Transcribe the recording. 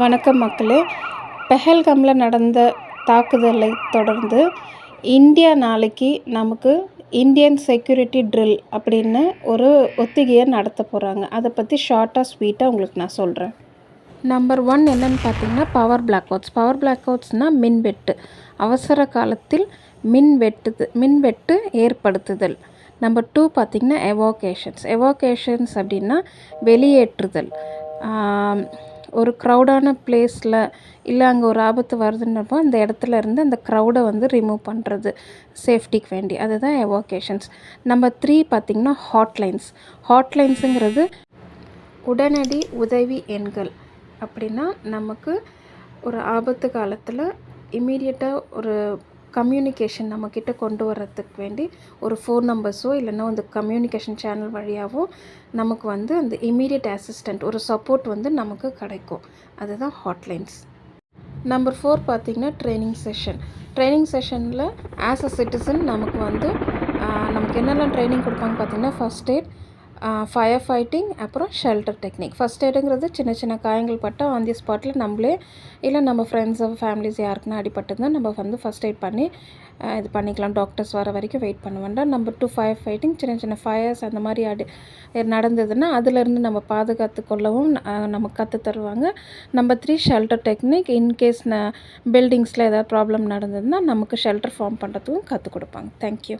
வணக்கம் மக்களே. பெஹல்காமில் நடந்த தாக்குதலை தொடர்ந்து இந்தியா நாளைக்கு நமக்கு இந்தியன் செக்யூரிட்டி ட்ரில் அப்படின்னு ஒரு ஒத்திகையை நடத்த போகிறாங்க அதை பற்றி ஷார்ட்டாக ஸ்வீட்டாக உங்களுக்கு நான் சொல்கிறேன் நம்பர் ஒன் என்னன்னு பார்த்தீங்கன்னா power black outs power black அவுட்ஸ்னால் மின்வெட்டு. அவசர காலத்தில் மின் வெட்டுது மின்வெட்டு ஏற்படுத்துதல். நம்பர் டூ பார்த்திங்கன்னா எவாகேஷன்ஸ் எவாகேஷன்ஸ் அப்படின்னா வெளியேற்றுதல். ஒரு க்ரௌடான பிளேஸில் இல்லை அங்கே ஒரு ஆபத்து வருதுன்னப்போ அந்த இடத்துல இருந்து அந்த க்ரௌடை வந்து ரிமூவ் பண்ணுறது சேஃப்டிக்கு வேண்டி. அதுதான் எவாகேஷன்ஸ் நம்பர் த்ரீ பார்த்திங்கன்னா ஹாட்லைன்ஸ் ஹாட்லைன்ஸுங்கிறது உடனடி உதவி எண்கள். அப்படின்னா நமக்கு ஒரு ஆபத்து காலத்தில் இம்மீடியட்டாக ஒரு கம்யூனிகேஷன் நம்மக்கிட்ட கொண்டு வர்றதுக்கு வேண்டி ஒரு ஃபோன் நம்பர்ஸோ இல்லைன்னா அந்த கம்யூனிகேஷன் சேனல் வழியாகவோ நமக்கு வந்து அந்த இமீடியட் அசிஸ்டண்ட் ஒரு சப்போர்ட் வந்து நமக்கு கிடைக்கும். அதுதான் ஹாட்லைன்ஸ் நம்பர் ஃபோர் பார்த்திங்கன்னா ட்ரைனிங் செஷன் ட்ரைனிங் செஷனில் ஆஸ் அ சிட்டிசன் நமக்கு வந்து நமக்கு என்னெல்லாம் ட்ரைனிங் கொடுப்பாங்க பார்த்திங்கன்னா ஃபஸ்ட் எய்ட் ஃபயர் ஃபைட்டிங் அப்புறம் ஷெல்டர் டெக்னிக் ஃபஸ்ட் எய்டுங்கிறது சின்ன சின்ன காயங்கள் பட்டால் ஆன் தி ஸ்பாட்டில் நம்மளே இல்லை நம்ம ஃப்ரெண்ட்ஸு ஃபேமிலிஸ் யாருக்குன்னா அடிபட்டதுன்னா நம்ம வந்து ஃபஸ்ட் எய்ட் பண்ணி இது பண்ணிக்கலாம். டாக்டர்ஸ் வர வரைக்கும் வெயிட் பண்ண வேண்டாம். நம்பர் டூ ஃபயர் ஃபைட்டிங் சின்ன சின்ன ஃபயர்ஸ் அந்த மாதிரி அடி நடந்ததுன்னா அதுலேருந்து நம்ம பாதுகாத்து கொள்ளவும் நமக்கு கற்று தருவாங்க. Number three shelter technique in case ந பில்டிங்ஸில் ஏதாவது ப்ராப்ளம் நடந்ததுன்னா நமக்கு ஷெல்டர் ஃபார்ம் பண்ணுறதுக்கும் கற்றுக் கொடுப்பாங்க. தேங்க்யூ